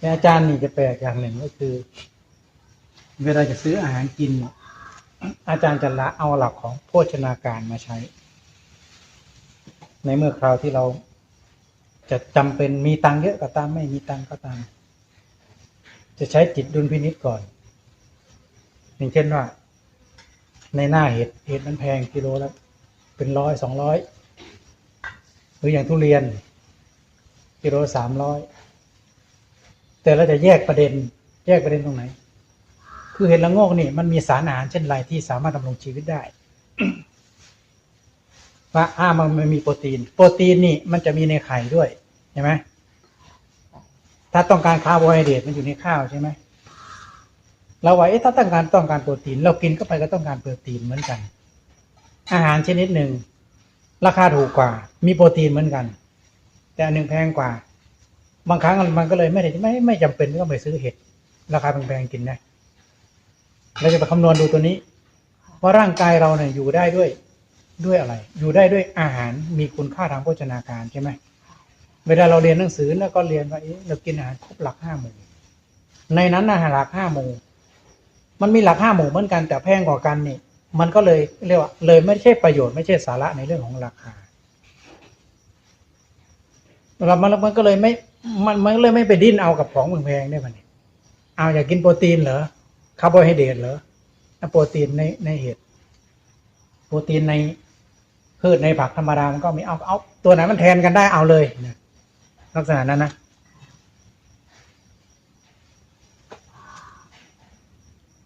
แต่อาจารย์นี่จะแปลกอย่างหนึ่งก็คือ เวลาจะซื้ออาหารกิน อาจารย์จะละเอาหลักของโภชนาการมาใช้ ในเมื่อคราวที่เราจะจำเป็นมีตังเยอะก็ตามไม่มีตังก็ตาม จะใช้จิตดุลพินิจก่อน อย่างเช่นว่า ในหน้าเห็ดเห็ดมันแพงกิโลละเป็นร้อยสองร้อยหรืออย่างทุเรียนกิโลสามร้อย แต่เราจะแยกประเด็น แยกประเด็นตรงไหน คือเห็ดละโงกนี่มันมีสารอาหารเช่นไรที่สามารถดำรงชีวิตได้ว่าอ้ามันมีโปรตีน โปรตีนนี่มันจะมีในไข่ด้วยใช่ไหมถ้าต้องการคาร์โบไฮเดรตมันอยู่ในข้าวใช่ไหมเราว่าถ้าต้องการต้องการโปรตีน เรากินเข้าไปก็ต้องการโปรตีนเหมือนกัน อาหารชนิดหนึ่งราคาถูกกว่า มีโปรตีนเหมือนกัน แต่อันหนึ่งแพงกว่า บางครั้งมันก็เลยไม่ได้ไม่ไม่จำเป็นต้องไปซื้อเห็ดราคาแพงๆกินนะเราจะไปคำนวณดูตัวนี้ว่าร่างกายเราเนี่ยอยู่ได้ด้วยด้วยอะไร อยู่ได้ด้วยอาหารมีคุณค่าทางโภชนาการใช่ไหมเวลาเราเรียนหนังสือแล้วก็เรียนว่าเอ๊ะเรากินอาหารครบหลักห้าหมู่ในนั้นอาหารหลักห้าหมู่มันมีหลักห้าหมู่เหมือนกันแต่แพงกว่ากันนี่ มันก็เลยเรียกว่าเลยไม่ใช่ประโยชน์ไม่ใช่สาระในเรื่องของราคา เรามันมันก็เลยไม่มันมันเลยไม่ไปดิ้นเอากับของแพงๆได้มันยเอาอยากกินโปรตีนเหรอคาร์โบไฮเดรตเหรอโปรตีนในในเห็ดโปรตีนในพืชในผักธรรมดามันก็มีเอาเอาตัวไหนมันแทนกันได้เอาเลยนะลักษณะนั้นนะ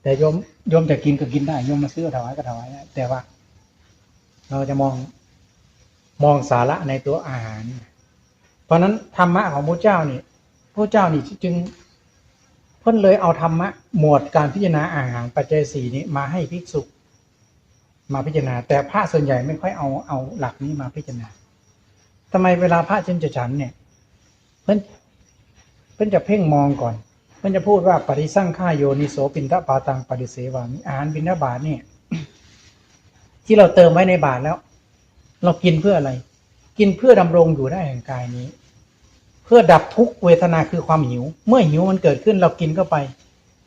แต่โยมโยมจะกินก็กินได้โยมมาซื้อถวายก็ถวายได้แต่ว่า เราจะมองมองสาระในตัวอาหาร เพราะนั้นธรรมะของพระเจ้านี่พระเจ้านี่จึงเพิ่นเลยเอาธรรมะหมวดการพิจารณาอาหารปัจจัยสี่นี้มาให้ภิกษุมาพิจารณา แต่พระส่วนใหญ่ไม่ค่อยเอาเอาหลักนี้มาพิจารณาทำไมเวลาพระเช่นจะฉันเนี่ย เพิ่นเพิ่นจะเพ่งมองก่อน เพิ่นจะพูดว่าปริสั่งข้าโยนิโสปินทปาตังปริเสวามิอาหารบิณฑบาตเนี่ยที่เราเติมไว้ในบาทแล้ว เรากินเพื่ออะไร กินเพื่อดำรงอยู่ได้แห่งกายนี้ เพื่อดับทุกเวทนาคือความหิว เมื่อหิวมันเกิดขึ้นเรากินเข้าไป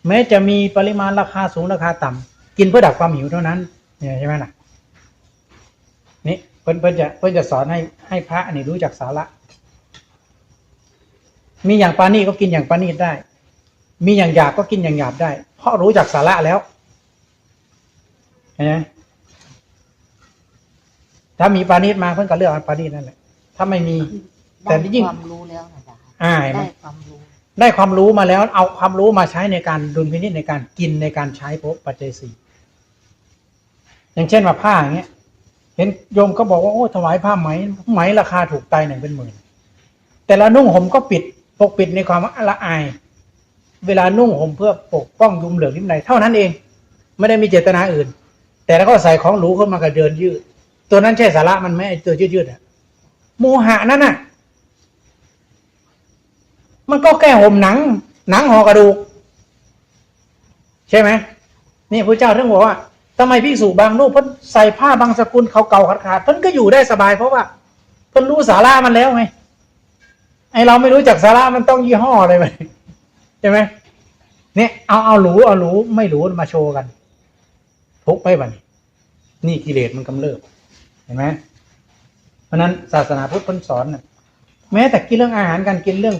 แม้จะมีปริมาณราคาสูงราคาต่ำกินเพื่อดับความหิวเท่านั้นเนี่ยใช่ไหมล่ะนี่เพิ่นเพิ่นจะเพิ่นจะสอนให้ให้พระนี่รู้จักสาระ มีอย่างปานีก็กินอย่างปานีได้ มีอย่างหยาบก็กินอย่างหยาบได้ เพราะรู้จักสาระแล้วเห็นไหม ถ้ามีปานีมาเพิ่นก็เลือกเอาปานีนั่นแหละถ้าไม่มี แต่ได้ยิ่งความรู้แล้วนะจ๊ะอ่าเห็นไหมได้ความรู้ได้ความรู้มาแล้ว เอาความรู้มาใช้ในการดุลพินิจในการกินในการใช้พบปัจจัยสี่อย่างเช่นว่าผ้าอย่างเงี้ย เห็นโยมก็บอกว่าโอ้ถวายผ้าไหมไหมราคาถูกไตหนึ่งเป็นหมื่นแต่ละนุ่งห่มก็ปิดปกปิดในความละอาย เวลานุ่งห่มเพื่อปกป้องยุมเหลืองยุมในเท่านั้นเอง ไม่ได้มีเจตนาอื่น แต่แล้วก็ใส่ของหรูเข้ามากับเดินยืด ตัวนั้นใช่สาระมันไหมไอ้ตัวยืดยืดๆอะโมหะนั่นน่ะ มันก็แค่ห่มหนัง หนังห่อกระดูก ใช่ไหมนี่พระเจ้าท่านบอกว่าทำไมพิสูจบางรูปเพิ่นใส่ผ้าบางสกุลเขาเก่าขาดขาดๆเพิ่นก็อยู่ได้สบายเพราะว่าเพิ่นรู้สาระมันแล้วไงไอเราไม่รู้จักสาระมันต้องยี่ห้ออะไรไหมใช่ไหมเนี่ยเอาเอาหรูเอาหรูไม่หรูมาโชว์กันทุกไปบันนี่กิเลสมันกำเริบ เห็นไหมเพราะนั้นศาสนาพุทธเพิ่นสอนน่ะแม้แต่กินเรื่องอาหารการกินเรื่อง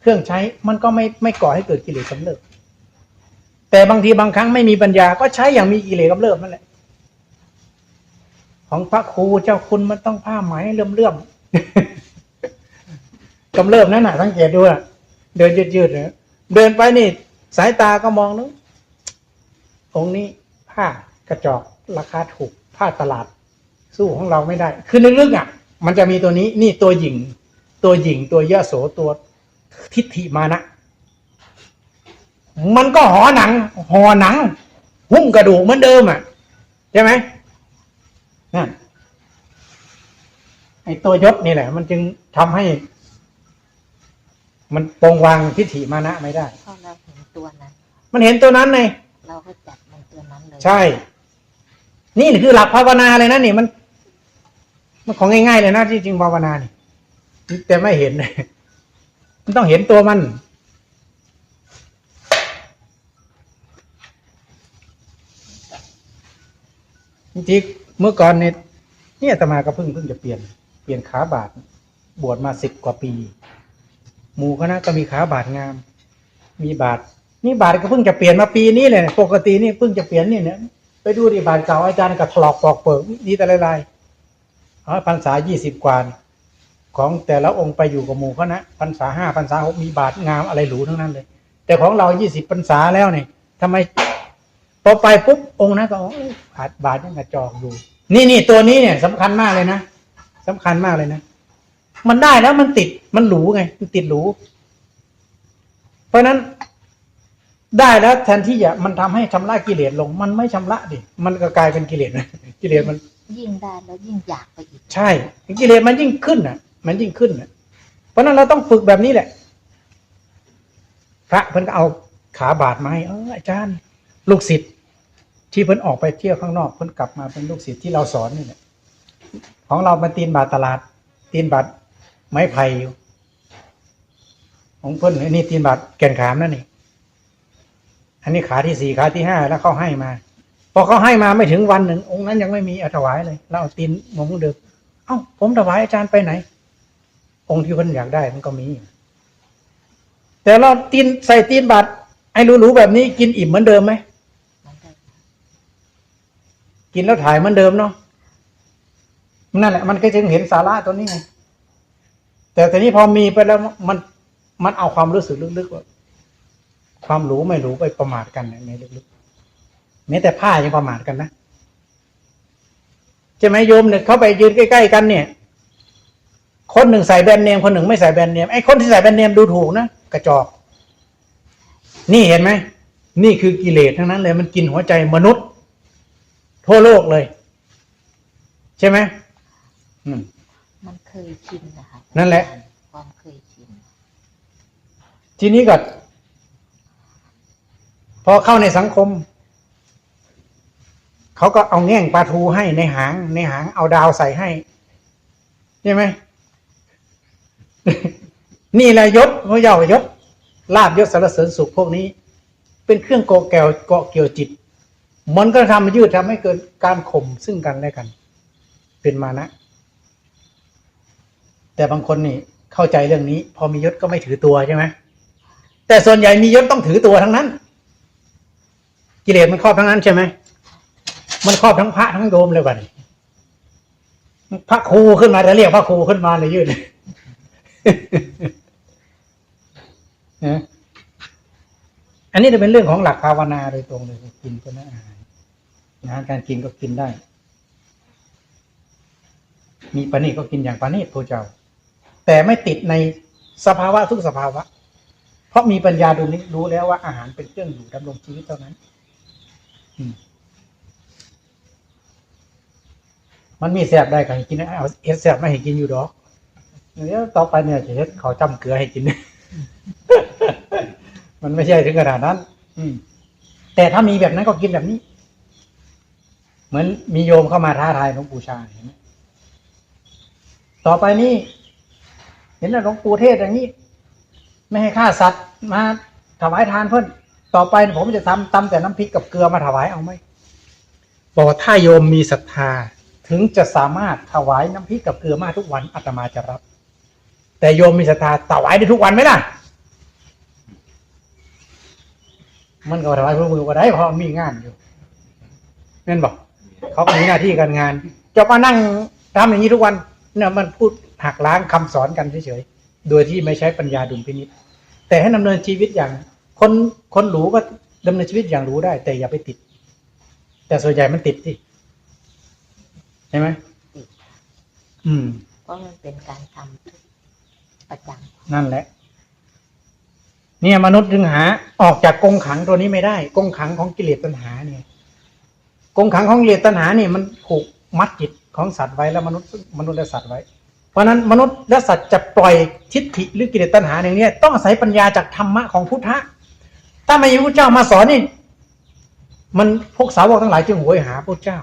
เครื่องใช้มันก็ไม่ไม่ก่อให้เกิดกิเลสกำเริบแต่บางทีบางครั้งไม่มีปัญญาก็ใช้อย่างมีกิเลสกำเริบนั่นแหละ ของพระครูเจ้าคุณมันต้องผ้าไหมเลื่อมเลื่อมๆกำเริบนั่นน่ะสังเกตดูอะเดินยืดๆนะเดินไปนี่ สายตาก็มองนึกองนี้ผ้ากระจอกราคาถูกผ้าตลาด สู้ของเราไม่ได้ คือลึกๆอะ มันจะมีตัวนี้นี่ตัวหญิง ตัวหญิง ตัวยโสตัวทิฏฐิมานะ มันก็ห่อหนังห่อหนัง หุ้มกระดูกเหมือนเดิมอะใช่ไหมนั่นไอ้ตัวยศนี่แหละ มันจึงทำให้ มันปรงวางทิฏฐิมานะไม่ได้เพราะเราเห็นตัวนั้นมันเห็นตัวนั้นไงเราก็จับมันตัวนั้นเลยใช่ นี่คือหลักภาวนาเลยนะนี่มัน มันของง่ายๆเลยนะที่จริงภาวนานี่แต่ไม่เห็นมันต้องเห็นตัวมันจริงเมื่อก่อนเนี่ยเนี่ยตมาก็เพิ่งเพิ่งจะเปลี่ยนเปลี่ยนขาบาดบวชมาสิบกว่าปีหมู่คณะก็มีขาบาดงาม มีบาดนี่บาดก็เพิ่งจะเปลี่ยนมาปีนี้เลยปกตินี่เพิ่งจะเปลี่ยนนี่เนี่ย ดูดิบาทเก่าอาจารย์ก็ถลอกปอกเปิกดีแต่ลายอ๋อพรรษายี่สิบกว่าของแต่ละองค์ไปอยู่กับหมู่คณะพรรษาห้าพรรษาหกมีบาทงามอะไรหรูทั้งนั้นเลย แต่ของเรายี่สิบพรรษาแล้วเนี่ยทำไมพอไปปุ๊บองค์นั้นก็บอกเอ้ยบาทบาทยังกระจอกอยู่ นี่นี่ตัวนี้เนี่ยสำคัญมากเลยนะสำคัญมากเลยนะมันได้แล้วมันติดมันหรูไง มันติดหรู เพราะฉะนั้น ได้แล้วแทนที่จะมันทำให้ชำระกิเลสลง มันไม่ชำระดิมันก็กลายเป็นกิเลสกิเลสมัน ยิ่งได้แล้วยิ่งอยากไปอีกใช่กิเลสมันยิ่งขึ้นอะ มันยิ่งขึ้นอะ เพราะฉะนั้นเราต้องฝึกแบบนี้แหละ พระเพิ่นก็เอาขาบาดมาให้เอออาจารย์ ลูกศิษย์ที่เพิ่นออกไปเที่ยวข้างนอกเพิ่นกลับมาเป็นลูกศิษย์ที่เราสอนนี่แหละของเราเป็นตีนบาทตลาด ตีนบาทไม้ไผ่อยู่ของเพิ่นอันนี้ตีนบาทแก่นขามนั่นนี่ อันนี้ขาที่สี่ขาที่ห้าแล้วเขาให้มา พอเขาให้มาไม่ถึงวันหนึ่ง องค์นั้นยังไม่มีอถวายเลยเราเอาตีนมงเดิมเอ้าผมถวายอาจารย์ไปไหน องค์ที่เพิ่นอยากได้มันก็มี แต่เราตีนใส่ตีนบาทไอ้หรูๆแบบนี้กินอิ่มเหมือนเดิมไหมกินแล้วถ่ายเหมือนเดิมเนาะนั่นแหละมันก็จึงเห็นสาระตัวนี้ไงแต่ทีนี้พอมีไปแล้วมันมันเอาความรู้สึกลึกๆว่า ความหรูไม่หรูไปประมาทกันในลึกๆแม้แต่ผ้ายังประมาทกันนะใช่ไหมโยมเนี่ยเขาไปยืนใกล้ๆกันเนี่ย คนหนึ่งใส่แบรนด์เนมคนหนึ่งไม่ใส่แบรนด์เนมไอ้คนที่ใส่แบรนด์เนมดูถูกนะกระจอก นี่เห็นไหมนี่คือกิเลสทั้งนั้นเลยมันกินหัวใจมนุษย์ ทั่วโลกเลย ใช่ไหมอืมมันเคยชินนะคะนั่นแหละ ความเคยชินทีนี้ก็ พอเข้าในสังคม เขาก็เอาแง่งปลาทูให้ในหาง ในหางเอาดาวใส่ให้ใช่ไหมนี่แหละยศพระเยายศลาบยศสารเสริญสุขพวกนี้ เป็นเครื่องโกแกวเกาะเกี่ยวจิต มันก็ทำให้ยืดทำให้เกิดการข่มซึ่งกันและกัน เป็นมานะ แต่บางคนนี่เข้าใจเรื่องนี้ พอมียศก็ไม่ถือตัวใช่ไหมแต่ส่วนใหญ่มียศต้องถือตัวทั้งนั้น กิเลสมันครอบทั้งนั้นใช่ไหมมันครอบทั้งพระทั้งโยมเลยวันนี้พระครูขึ้นมาจะเรียกพระครูขึ้นมาเลยยืดนะอันนี้จะเป็นเรื่องของหลักภาวนาโดยตรงเลยกินก็นะอาหารอาหารการกินก็กินได้ มีปณิก็กินอย่างปณิพระเจ้า แต่ไม่ติดในสภาวะทุกสภาวะ เพราะมีปัญญาดูนี้รู้แล้วว่าอาหารเป็นเครื่องอยู่ดำรงชีวิตเท่านั้นอื มันมีแสบได้ก็ให้กินเอาเฮ็ดแสบไม่ให้กินอยู่ดอกเดี๋ยวต่อไปเนี่ยจะเฮ็ดเขาจำเกลือให้กิน มันไม่ใช่ถึงขนาดนั้น อืม แต่ถ้ามีแบบนั้นก็กินแบบนี้ เหมือนมีโยมเข้ามาท้าทายหลวงปู่ชาเห็นไหมต่อไปนี้เห็นแล้วหลวงปู่เทศอย่างนี้ ไม่ให้ฆ่าสัตว์มาถวายทานเพิ่น ต่อไปผมจะทำตำแต่น้ำพริกกับเกลือมาถวายเอาไหมบอกว่าถ้าโยมมีศรัทธาถึงจะสามารถถวายน้ำพริกกับเกลือมาทุกวันอาตมาจะรับ แต่โยมมีศรัทธาถวายได้ทุกวันไหมล่ะ มันก็ถวายพื่อมือว่าได้เพราะมีงานอยู่นั่นบอกเขามีหน้าที่การงานจะมานั่งทำอย่างนี้ทุกวันเนี่ยมันพูดหักล้างคำสอนกันเฉยๆโดยที่ไม่ใช้ปัญญาดุลพินิจแต่ให้ดำเนินชีวิตอย่าง คนคนหรูก็ดำเนินชีวิตอย่างรู้ได้ แต่อย่าไปติด แต่ส่วนใหญ่มันติดสิใช่ไหมติดอืม เพราะมันเป็นการทำประจนั่นแหละ เนี่ยมนุษย์จึงหา ออกจากกรงขังตัวนี้ไม่ได้กรงขังของกิเลสตัณหาเนี่ยกรงขังของกิเลสตัณหาเนี่ยมันผูกมัดจิตของสัตว์ไว้แล้วมนุษย์มนุษย์และสัตว์ไว้ เพราะฉะนั้นมนุษย์และสัตว์จะปล่อยทิฏฐิหรือกิเลสตัณหาอย่างเนี้ยต้องอาศัยปัญญาจากธรรมะของพุทธะ ถ้าไม่มีพระเจ้ามาสอนนี่ มันพวกสาวกทั้งหลายจึงหวยหาพระเจ้า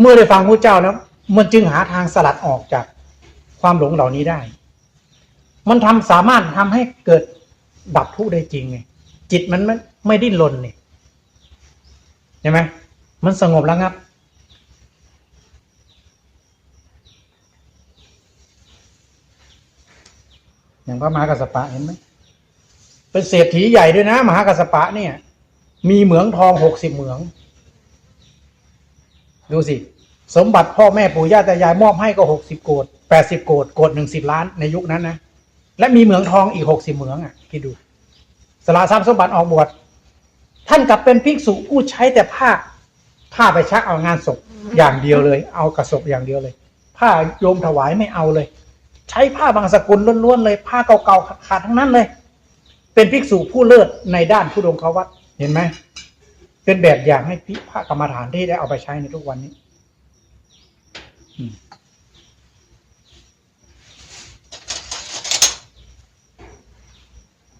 เมื่อได้ฟังพระเจ้าแล้วมันจึงหาทางสลัดออกจากความหลงเหล่านี้ได้ มันทำสามารถทำให้เกิดดับทุกข์ได้จริงไงจิตมันไม่ไม่ดิ้นรนเนี่ยห็นไหมมันสงบแล้วครับ อย่างพระมหากัสสปะเห็นไหม เป็นเศรษฐีใหญ่ด้วยนะ มหากัสสปะเนี่ย มีเหมืองทองหกสิบเหมือง ดูสิ สมบัติพ่อแม่ปู่ย่าตายายมอบให้ก็หกสิบโกดแปดสิบโกดโกดหนึ่งสิบล้านในยุคนั้นนะและมีเหมืองทองอีกหกสิบเหมืองอะคิดดูสละทรัพย์สมบัติออกบวชท่านกลับเป็นภิกษุผู้ใช้แต่ผ้า ผ้าไปชักเอางานศพอย่างเดียวเลย เอากระศพอย่างเดียวเลย ผ้าโยมถวายไม่เอาเลย ใช้ผ้าบางสกุลล้วนๆเลย ผ้าเก่าๆขาดทั้งนั้นเลย เป็นภิกษุผู้เลิศในด้านผู้ดงเขาวัดเห็นไหมเป็นแบบอย่างให้พิพระกรรมฐานที่ได้เอาไปใช้ในทุกวันนี้อืม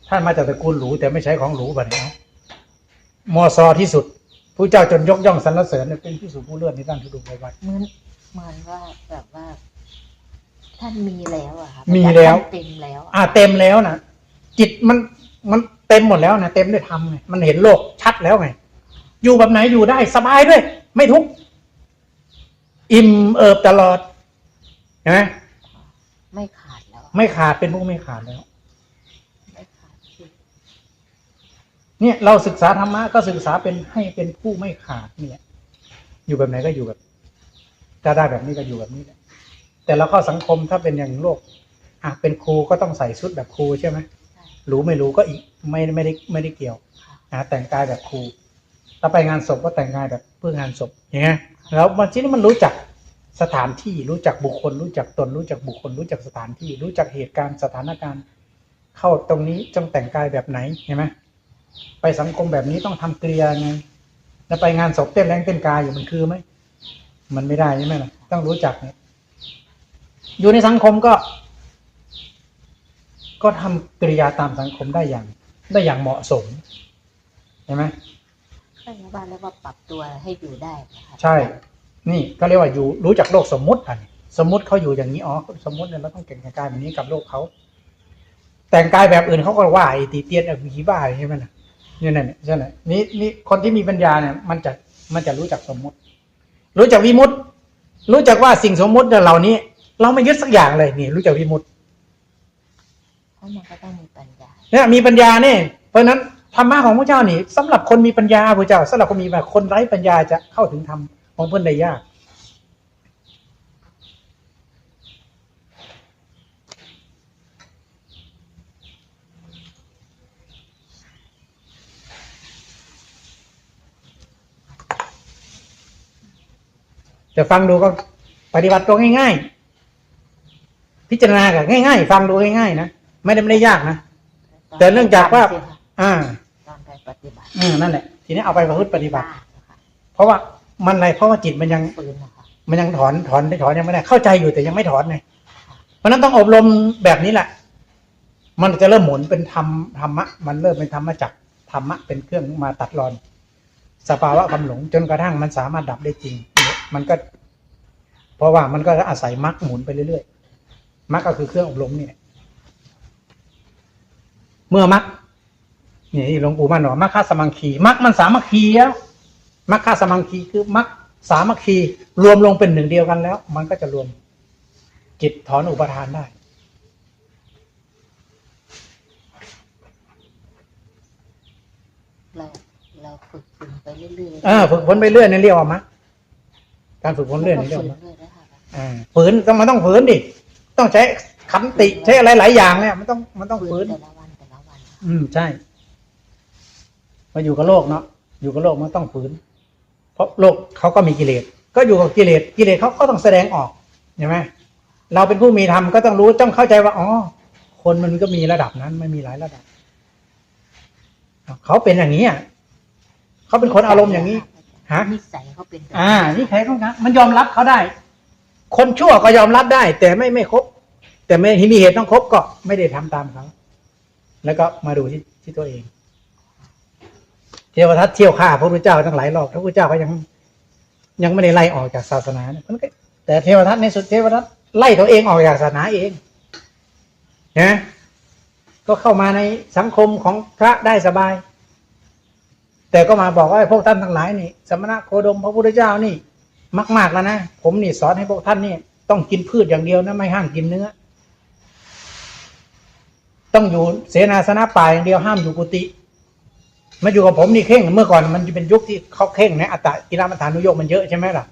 ท่านมาจากตระกูลหรูแต่ไม่ใช้ของหรูแบบนี้นะมอซอที่สุดผู้เจ้าจนยกย่องสรรเสริญเนี่ยเป็นที่สุผู้เลื่อนในด้านทุดงไปวัดเหมือนเหมือนว่าแบบว่า ท่านมีแล้วอะค่ะมีแล้วท่านเต็มแล้วอะอ่าเต็มแล้วนะจิตมัน มันเต็มหมดแล้วนะเต็มด้วยธรรมไงมันเห็นโลกชัดแล้วไง อยู่แบบไหนอยู่ได้สบายด้วย ไม่ทุกข์อิ่มเอิบตลอดเห็นไหมไม่ขาดแล้ว ไม่ขาดเป็นผู้ไม่ขาดแล้วไม่ขาดคือเนี่ยเราศึกษาธรรมะก็ศึกษาเป็นให้เป็นผู้ไม่ขาดเนี่ย อยู่แบบไหนก็อยู่แบบถ้าได้แบบนี้ก็อยู่แบบนี้แหละแต่เราเข้าสังคมถ้าเป็นอย่างโลกอะเป็นครูก็ต้องใส่ชุดแบบครูใช่ไหมใช่ รู้ไม่รู้ก็อีกไม่ไม่ได้ไม่ได้เกี่ยวค่ะนะแต่งกายแบบครูถ้าไปงานศพก็แต่งกายแบบเพื่องานศพอย่างเงี้ยแล้วมันที่นี่มันรู้จักสถานที่รู้จักบุคคล รู้จักตน รู้จักบุคคล รู้จักสถานที่ รู้จักเหตุการณ์สถานการณ์ เข้าตรงนี้ต้องแต่งกายแบบไหนเห็นไหมไปสังคมแบบนี้ต้องทำเกลียไงแล้วไปงานศพเต้นแรงเต้นกายอยู่มันคือไหมมันไม่ได้ใช่ไหมล่ะต้องรู้จักเนี่ยอยู่ในสังคมก็ ก็ทำกริยาตามสังคมได้อย่าง ได้อย่างเหมาะสมเห็นไหมก็เรียกว่าเรียกว่าปรับตัวให้อยู่ได้นะคะใช่ นี่ก็เรียกว่าอยู่รู้จักโลกสมมุติอะนี่สมมุติเขาอยู่อย่างนี้อ๋อสมมุติเนี่ยเราต้องแต่งกายแบบนี้กับโลกเขาแต่งกายแบบอื่นเขาก็ว่าไอ้ตีเตียนไอ้ผีบ้าใช่ไหมนะเนี่ยนั่นเนี่ยใช่ไหมนี่นี่คนที่มีปัญญาเนี่ย มันจะมันจะรู้จักสมมุติ รู้จักวิมุตติ รู้จักว่าสิ่งสมมุติเนี่ยเหล่านี้ เราไม่ยึดสักอย่างเลยนี่ รู้จักวิมุตติเพ ราะมันก็ต้องมีปัญญาเนี่ยมีปัญญาเนี่ยเพราะนั้นธรรมะของพระเจ้านี่สำหรับคนมีปัญญาพระเจ้าสำหรับคนมีแบบคนไร้ปัญญาจะเข้าถึงธรรมของเพื่อนได้ยากจะฟังดูก็ปฏิบัติตัวง่าย ๆ พิจารณากับง่าย ๆ ฟังดูง่ายๆนะ ไม่ได้ไม่ได้ยากนะ แต่เนื่องจากว่าสิคะอ่าตอนไปปฏิบัติอืมนั่นแหละ ทีนี้เอาไปประพฤติปฏิบัติยากนะคะเพราะว่ามันอะไรเพราะว่าจิตมันยังปืนนะคะมันยังถอนถอนได้ถอนยังไม่ได้เข้าใจอยู่แต่ยังไม่ถอนไงเพราะฉะนั้นต้องอบรมแบบนี้แหละ มันจะเริ่มหมุนเป็นธรรมธรรมะ มันเริ่มเป็นธรรมจักรธรรมะเป็นเครื่องมาตัดรอน สภาวะความหลงจนกระทั่งมันสามารถดับได้จริง มันก็ เพราะว่ามันก็อาศัยมรรคหมุนไปเรื่อยๆมรรคก็คือเครื่องอบรมนี่แหละ เมื่อมรรคนี่หลวงปู่มั่นบอกมรรคสมังคีมรรคมันสามัคคีแล้วมรรคสมังคีคือมรรคสามัคคีรวมลงเป็นหนึ่งเดียวกันแล้ว มันก็จะรวมจิตถอนอุปทานได้ เราเราฝึกฝนไปเรื่อยๆเออฝึกฝนไปเรื่อยนี่เรียกว่ามรรคการฝึกฝนเรื่อยนี่เรียกฝึว่ากมรรคเรื่อยๆนะคะอ่าฝืนต้องมันต้องฝืนดิต้องใช้ขันติใช้อะไรหลายอย่างเนี่ย มันต้องมันต้องฝืฝืนนแต่ละ อืมใช่มาอยู่กับโลกเนาะอยู่กับโลกมันต้องฝืน เพราะโลกเขาก็มีกิเลสก็อยู่กับกิเลสกิเลสเขาก็ต้องแสดงออกใช่ไหมเราเป็นผู้มีธรรมก็ต้องรู้ต้องเข้าใจว่าอ๋อคนมันก็มีระดับนั้นไม่มีหลายระดับเขาเป็นอย่างนี้อะเขาเป็นคนอารมณ์อย่างนี้ฮะนิสัยเขาเป็นแบบอ่านี่ใครต้องนะมันยอมรับเขาได้ คนชั่วก็ยอมรับได้ แต่ไม่ไม่ครบแต่ไม่ที่มีเหตุต้องครบก็ไม่ได้ทำตามเขา แล้วก็มาดูที่ที่ตัวเอง เทวทัตเที่ยวฆ่าพระพุทธเจ้าตั้งหลายรอบพระพุทธเจ้าก็ยัง ยังไม่ได้ไล่ออกจากศาสนาเนี่ยแต่เทวทัตในสุดเทวทัตไล่ตัวเองออกจากศาสนาเองนะก็เข้ามาในสังคมของพระได้สบาย แต่ก็มาบอกว่าพวกท่านทั้งหลายนี่ สมณะโคดมพระพุทธเจ้านี่ มาก ๆ แล้วนะ ผมนี่สอนให้พวกท่านนี่ ต้องกินพืชอย่างเดียวนะไม่ห้ามกินเนื้อ ต้องอยู่เสนาสนะป่าอย่างเดียวห้ามอยู่กุฏิมาอยู่กับผมนี่เข่งเมื่อก่อนมันจะเป็นยุคที่เขาเข่งนะอัตตะกิรามฐานุโยกมันเยอะใช่ไหมล่ะ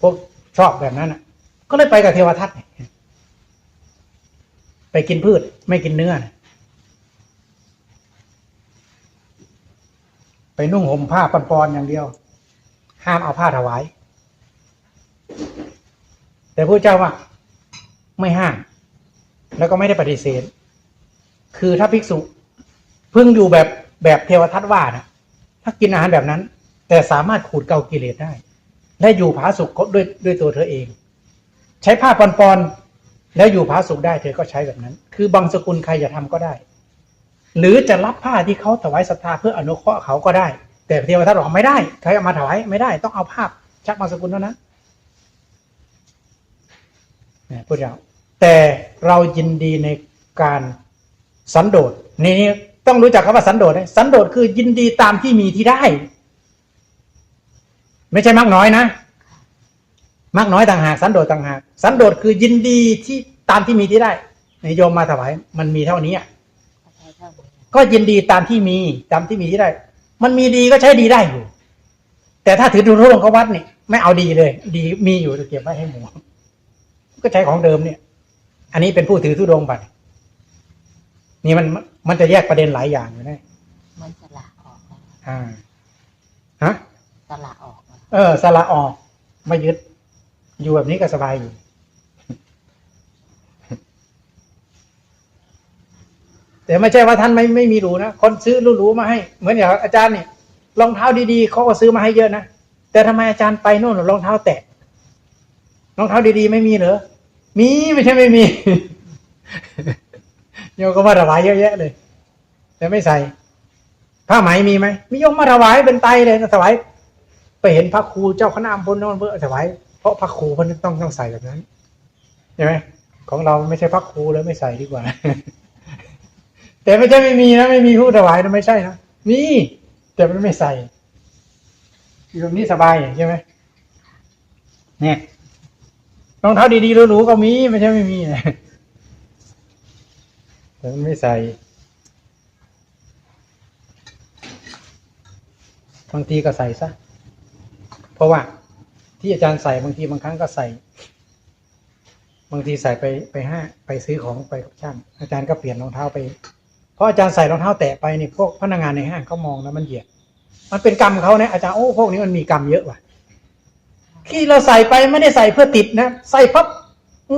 พวกชอบแบบนั้นอะ ก็เลยไปกับเทวทัตไปกินพืชไม่กินเนื้อไปนุ่งห่มผ้าปอนๆอย่างเดียว ห้ามเอาผ้าถวาย แต่พระเจ้าว่า ไม่ห้าม แล้วก็ไม่ได้ปฏิเสธ คือถ้าภิกษุเพิ่งอยู่แบบแบบเทวทัตว่านะถ้ากินอาหารแบบนั้น แต่สามารถขูดเกากิเลสได้ และอยู่ผาสุกด้วยด้วยตัวเธอเอง ใช้ผ้าปอนๆแล้วอยู่ผาสุกได้เธอก็ใช้แบบนั้น คือบางสกุลใครจะทำก็ได้ หรือจะรับผ้าที่เขาถวายศรัทธาเพื่ออนุเคราะห์เขาก็ได้ แต่เทวทัตบอกไม่ได้ใครเอามาถวายไม่ได้ต้องเอาภาพชักบางสกุลเท่านั้นพูดเราแต่เรายินดีในการ สันโดษนี่ต้องรู้จักคำว่าสันโดษนะสันโดษคือยินดีตามที่มีที่ได้ ไม่ใช่มากน้อยนะมากน้อยต่างหาก สันโดษต่างหาก สันโดษคือยินดีที่ตามที่มีที่ได้ในโยมมาถวายมันมีเท่านี้อะก็ใช้เท่านี้ก็ยินดีตามที่มีตามที่มีที่ได้ มันมีดีก็ใช้ดีได้อยู่ แต่ถ้าถือทุนร่วงเขาวัดนี่ไม่เอาดีเลย ดีมีอยู่เก็บไว้ให้หมูก็ใช้ของเดิมเนี่ย อันนี้เป็นผู้ถือทุดงบัตร นี่มันมันจะแยกประเด็นหลายอย่างอยู่นะมันสละออกแล้วอ่าฮะสละออกแล้วเออสละออก ไม่ยึด อยู่แบบนี้ก็สบายอยู่แต่ไม่ใช่ว่าท่านไม่ไม่มีหรูนะคนซื้อหรูๆมาให้ เหมือนอย่างอาจารย์เนี่ยรองเท้าดีๆเขาก็ซื้อมาให้เยอะนะแต่ทำไมอาจารย์ไปโน่นรองเท้าแตะรองเท้าดีๆ ไม่มีเหรอมีไม่ใช่ไม่มี โยมก็มาถวายเยอะแยะเลย แต่ไม่ใส่ผ้าไหมมีไหมมีโยมมาถวายเป็นไตเลยถวายไปเห็นพระครูเจ้าคณะอำเภอโน่นเพื่อถวายเพราะพระครูมันต้องต้องใส่แบบนั้นใช่ไหมของเราไม่ใช่พระครูแล้วไม่ใส่ดีกว่า แต่ไม่ใช่ไม่มีนะไม่มีผู้ถวายนะไม่ใช่นะมีแต่มันไม่ใส่อยู่แบบนี้สบายใช่ไหมเนี่ยรองเท้าดีๆหรูๆก็มีไม่ใช่ไม่มีนะ แต่มันไม่ใส่บางทีก็ใส่ซะ เพราะว่าที่อาจารย์ใส่บางทีบางครั้งก็ใส่ บางทีใส่ไปไปห้าไปซื้อของไปกับช่าง อาจารย์ก็เปลี่ยนรองเท้าไป เพราะอาจารย์ใส่รองเท้าแตะไปนี่พวกพนักงานในห้างเขามองแล้วมันเหยียด มันเป็นกรรมเขาเนี่ยอาจารย์โอ้พวกนี้มันมีกรรมเยอะว่ะ ที่เราใส่ไปไม่ได้ใส่เพื่อติดนะ ใส่พับ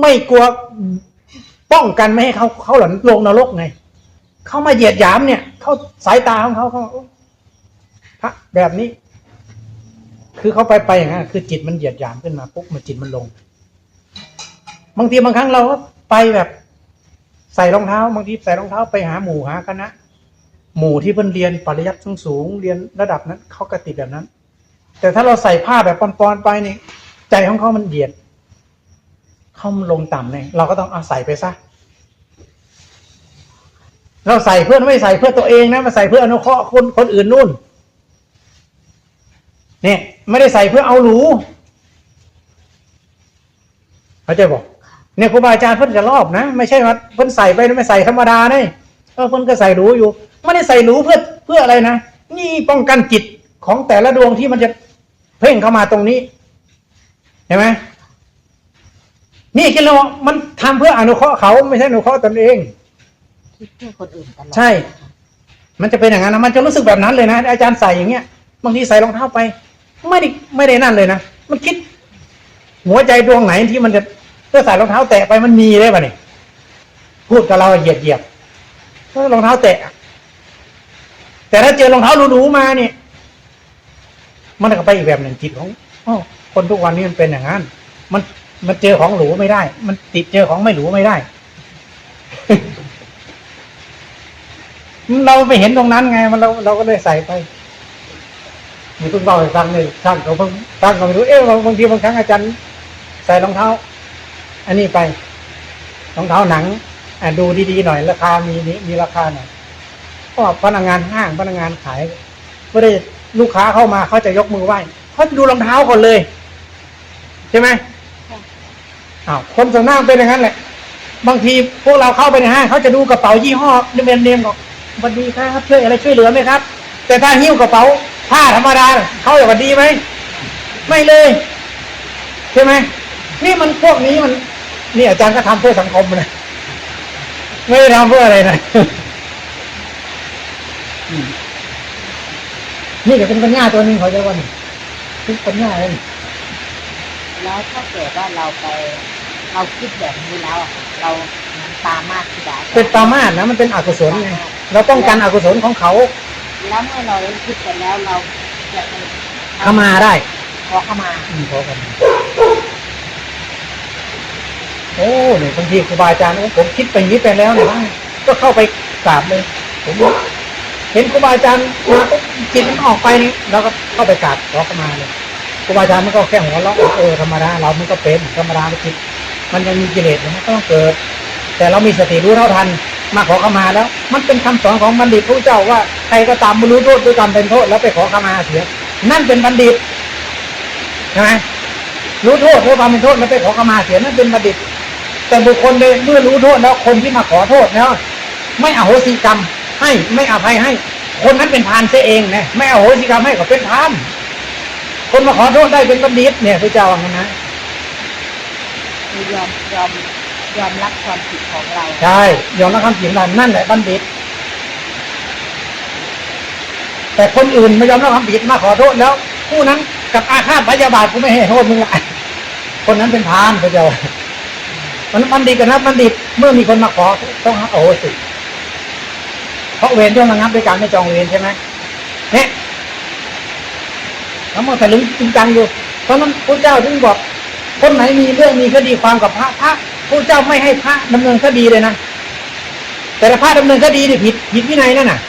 ไม่กลัว ป้องกันไม่ให้เขาเขาหลันลงนรกไงเขามาเหยียดหยามเนี่ยเขาสายตาของเขาเขาพระแบบนี้ คือเขาไปไปอย่างนั้นคือจิตมันเหยียดหยามขึ้นมาปุ๊บมันจิตมันลง บางทีบางครั้งเราก็ไปแบบ ใส่รองเท้า บางทีใส่รองเท้าไปหาหมู่หาคณะหมู่ที่เพิ่นเรียนปริยัติสูงสูงๆเรียนระดับนั้นเขาก็ติดแบบนั้น แต่ถ้าเราใส่ผ้าแบบปอนๆไปนี่ใจของเขามันเหยียด เขาลงต่ำเนี่ยเราก็ต้องเอาใส่ไปซะเราใส่เพื่อนไม่ใส่เพื่อตัวเองนะมาใส่เพื่ออนุเคราะห์คนคนอื่นนู่น เนี่ย ไม่ได้ใส่เพื่อเอาหรูเข้าใจบอกเนี่ยครูบาอาจารย์เพิ่นจะรอบนะไม่ใช่ว่าเพิ่นใส่ไปไม่ใส่ธรรมดาเนี่ยเออเพิ่นก็ใส่หรูอยู่ไม่ได้ใส่หรูเพื่อเพื่ออะไรนะนี่ป้องกันจิตของแต่ละดวงที่มันจะเพ่งเข้ามาตรงนี้เห็นไหม นี่คิดแล้วว่ามันทำเพื่ออนุเคราะห์เขาไม่ใช่อนุเคราะห์ตนเองคิดเพื่อคนอื่นตลอดใช่ มันจะเป็นอย่างนั้นนะมันจะรู้สึกแบบนั้นเลยนะ อาจารย์ใส่อย่างเงี้ยบางทีใส่รองเท้าไป ไม่ได้ไม่ได้นั่นเลยนะมันคิด หัวใจดวงไหนที่มันจะเพื่อใส่รองเท้าแตะไปมันมีได้ป่ะเนี่ยพูดกับเราเหยียดเหยียบเออรองเท้าแตะ แต่ถ้าเจอรองเท้าหรูๆมาเนี่ย มันก็ไปอีกแบบหนึ่งจิตของอ้อคนทุกวันนี้มันเป็นอย่างนั้น มัน มันเจอของหรูไม่ได้ มันติดเจอของไม่หรูไม่ได้ เราไปเห็นตรงนั้นไง มันเราเราก็เลยใส่ไปมีเพิ่งบอกให้ฟังเลยช่างเขาเพิ่งช่างเขาไม่รู้เอ๊ะบางทีบางครั้งอาจารย์ใส่รองเท้า อันนี้ไปรองเท้าหนังอ่ดูดีๆหน่อย ราคามีมีมีราคาหน่อยเพราะพนักงานห้างพนักงานขายไม่ได้ลูกค้าเข้ามาเขาจะยกมือไหว้เขาจะดูรองเท้าก่อนเลย ใช่ไหม อ้าวคนส่วนมากเป็นอย่างนั้นแหละ บางทีพวกเราเข้าไปในห้างเขาจะดูกระเป๋ายี่ห้อเนมเนมบอกสวัสดีครับช่วยอะไรช่วยเหลือไหมครับ แต่ถ้าหิ้วกระเป๋าผ้าธรรมดาเขาจะสวัสดีไหมไม่เลยใช่ไหมนี่มันพวกนี้มัน นี่อาจารย์ก็ทำเพื่อสังคมนะไม่ได้ทำเพื่ออะไรนะอืมนี่ก็เป็นปัญญาตัวนึงเขาจะว่านี่เป็นปัญญาเลย แล้วถ้าเกิดว่าเราไปเราคิดแบบนี้แล้วอะเรามันตามมากที่ดาเป็นปรามาสนะมันเป็นอกุศลไงเราป้องกันอกุศลของเขาแล้วเมื่อเราคิดไปแล้วเราจะไปเข้ามาได้ขอเข้ามาอืมขอกันโอ้เนี่ยบางทีครูบาอาจารย์โอ้ผมคิดไปอย่างนี้ไปแล้วเนี่ยนะก็เข้าไปกราบเลย ผมเห็นครูบาอาจารย์มาปุ๊บจิตมันออกไปนี่เราก็เข้าไปกราบขอเข้ามาเลยค รูบาอาจารย์มันก็แค่หัวเราะเออธรรมดาเรามันก็เป็นธรรมดามันจิตมันยังมีกิเลสมันก็ต้องเกิด แต่เรามีสติรู้เท่าทันมาขอเข้ามาแล้ว มันเป็นคำสอนของบัณฑิตพระเจ้าว่าใครก็ตามไม่รู้โทษด้วยกรรมเป็นโทษแล้วไปขอเข้ามาเสียนั่นเป็นบัณฑิตใช่ไหมรู้โทษรู้ความเป็นโทษแล้วไปขอเข้ามาเสียนั่นเป็นบัณฑิต แต่บุคคลเมื่อรู้โทษแล้วคนที่มาขอโทษแล้วไม่อโหสิกรรมให้ไม่อภัยให้ คนนั้นเป็นพานเสียเองนะไม่อโหสิกรรมให้ก็เป็นพาน คนมาขอโทษได้เป็นบัณฑิตเนี่ยพระเจ้าว่างั้นนะคือยอมยอมยอมรับความผิดของเรา ใช่ยอมรับคำผิดนั้นนั่นแหละบัณฑิต แต่คนอื่นไม่ยอมรับความผิดมาขอโทษแล้วผู้นั้นกับอาฆาตพยาบาทกูไม่ให้โทษมึงละคนนั้นเป็นพานพระเจ้ามันบัณฑิตกับนักบัณฑิตเมื่อมีคนมาขอต้องโอ้สิเพราะเวรต้องระงับด้วยการไม่จองเวรใช่ไหมเนี่ย ทั้งหมดแต่ลึงจริงจังอยู่ เพราะนั้นพระเจ้าถึงบอก คนไหนมีเรื่องมีคดีความกับพระพระพระเจ้าไม่ให้พระดำเนินคดีเลยนะแต่พระดำเนินคดีนี่ผิดผิดวินัยนั่นน่ะ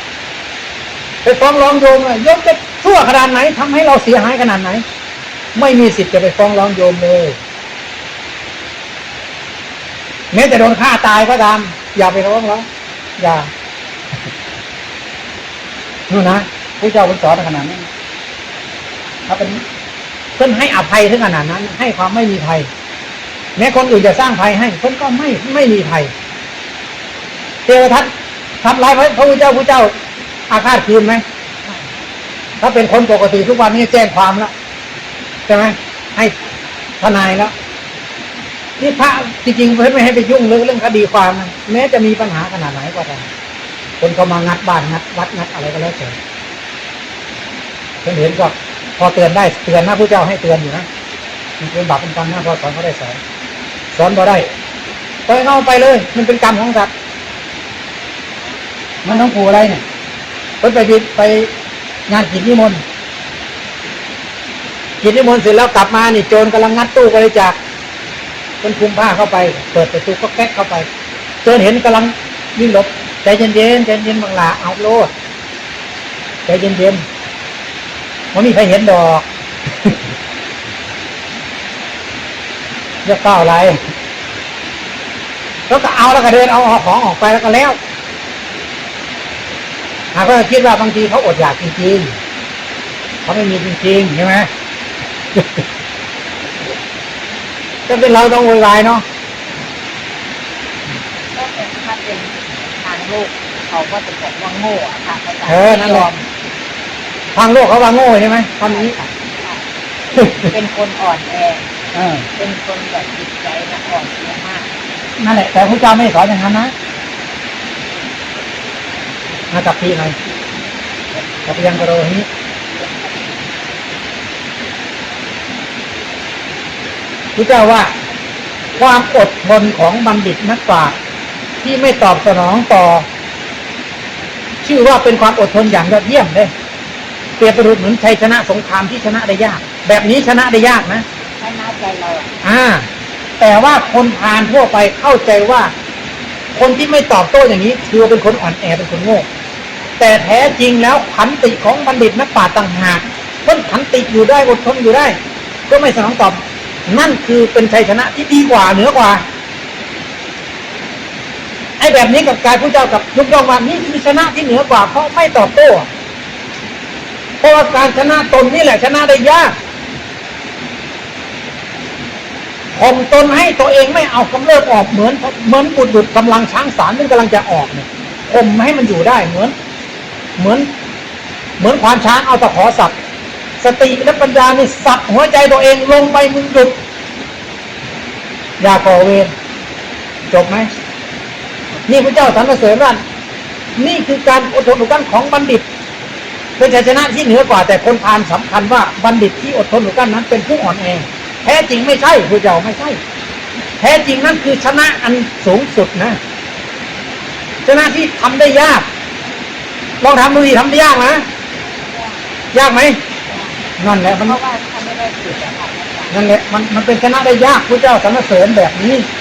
ไปฟ้องร้องโยมโยมจะชั่วขนาดไหนทำให้เราเสียหายขนาดไหน ไม่มีสิทธิ์จะไปฟ้องร้องโยมเลยแม้จะโดนฆ่าตายก็ตาม อย่าไปฟ้องร้องอย่านู่นนะพระเจ้าเป็นสอนขนาดนั้ นถ้าเป็นเพื่อนให้อภัยถึงขนาดนั้น ให้ความไม่มีภัยแม้คนอื่นจะสร้างภัยให้เพื่อนก็ไม่ไม่มีภัยเทวทัตทำร้ายพระพุทธเจ้าพระเจ้า อาฆาตคืนไหมถ้าเป็นคนปกติทุกวันนี้แจ้งความแล้วใช่ไหมให้ทนายแล้วนี่พระจริงๆเพื่อนไม่ให้ไปยุ่งเรื่องเรื่องคดีความนะแม้จะมีปัญหาขนาดไหนก็ตามคนเขามางัดบ้านงัดวัดงัดอะไรก็แล้วแต่เพื่อนเห็นก็ อเตือนได้เตือนนะผู้เจ้าให้เตือนอยู่นะมันเป็นบาปเป็นกรรมนะพอสอนเขาได้สอนสอนบ่ได้ปล่อยเขาไปเลย มันเป็นกรรมของสัตว์มันต้องผูอะไรเนี่ยเพิ่นไปไปงานกิจนิมนต์กิจนิมนต์เสร็จแล้วกลับมานี่โจรกำลังงัดตู้บริจาคเพิ่นคุมผ้าเข้าไป เปิดประตูก็แก๊กเข้าไปโจรเห็นกำลังวิ่งหลบใจเย็นๆใจเย็นบางหลาเอาโลดใจเย็นๆ มันมีใครเห็นดอกจะเก้าวอะไร แล้วก็เอาแล้วก็เดินเอาของออกไปแล้วก็แล้วหากว่าคิดว่าบางทีเขาอดอยากจริงๆเขาไม่มีจริงๆใช่ไหมจะเป็นเราต้องโวยวายเนาะก็เป็นถ้าเป็นทางโลกเขาก็จะบอกว่าโง่อะค่ะภาษาเออนั่นแหละ ทางโลกเขาว่าโง่ใช่ไหมตอนนี้เป็นคนอ่อนแอ เออเป็นคนแบบจิตใจนะอ่อนแอมากนั่นแหละ แต่พระเจ้าไม่ได้สอนอย่างนั้นนะมาจับปีหน่อยจับยังกระโดดนี้พระเจ้าว่า ความอดทนของบัณฑิตนักปราชญ์ที่ไม่ตอบสนองต่อ ชื่อว่าเป็นความอดทนอย่างยอดเยี่ยมเลยเปรียบประดุจเหมือนชัยชนะสงครามที่ชนะได้ยาก แบบนี้ชนะได้ยากนะให้หน้าใจเราอะอ่า แต่ว่าคนพาลทั่วไปเข้าใจว่า คนที่ไม่ตอบโต้อย่างนี้ถือว่าเป็นคนอ่อนแอเป็นคนโง่แต่แท้จริงแล้วขันติของบัณฑิตนักปราชญ์ต่างหากคนขันติอยู่ได้อดทนอยู่ได้ ก็ไม่สนองตอบ นั่นคือเป็นชัยชนะที่ดีกว่าเหนือกว่าไอ้แบบนี้กับการพระเจ้ากับยกย่องว่านี่คือชนะที่เหนือกว่าเพราะไม่ตอบโต้ เพราะว่าการชนะตนนี่แหละชนะได้ยากข่มตนให้ตัวเองไม่เอากำเริบออกเหมือนเหมือนบุดบุดกำลังช้างสารที่กำลังจะออกเนี่ยข่มไม่ให้มันอยู่ได้เหมือน เหมือน เหมือนควานช้างเอาตะขอสับสติและปัญญานี่สับหัวใจตัวเองลงไปมึงหยุดอย่าก่อเวรจบไหมนี่พระเจ้าสรรเสริญว่านี่คือการอดทนอดกั้นของบัณฑิต เป็นชัยชนะที่เหนือกว่าแต่คนพาลสำคัญว่าบัณฑิตที่อดทนอดกลั้นนั้นเป็นผู้อ่อนแอแท้จริงไม่ใช่พระเจ้าไม่ใช่ แท้จริงนั่นคือชนะอันสูงสุดนะ ชนะที่ทำได้ยากลองทำดูดิทำได้ยากนะยากไหมนั่นแหละมันเพราะว่าถ้าไม่ได้ฝึกอะค่ะอาจารย์นั่นแหละมันมันเป็นชนะได้ยากพระเจ้าสรรเสริญแบบนี้ค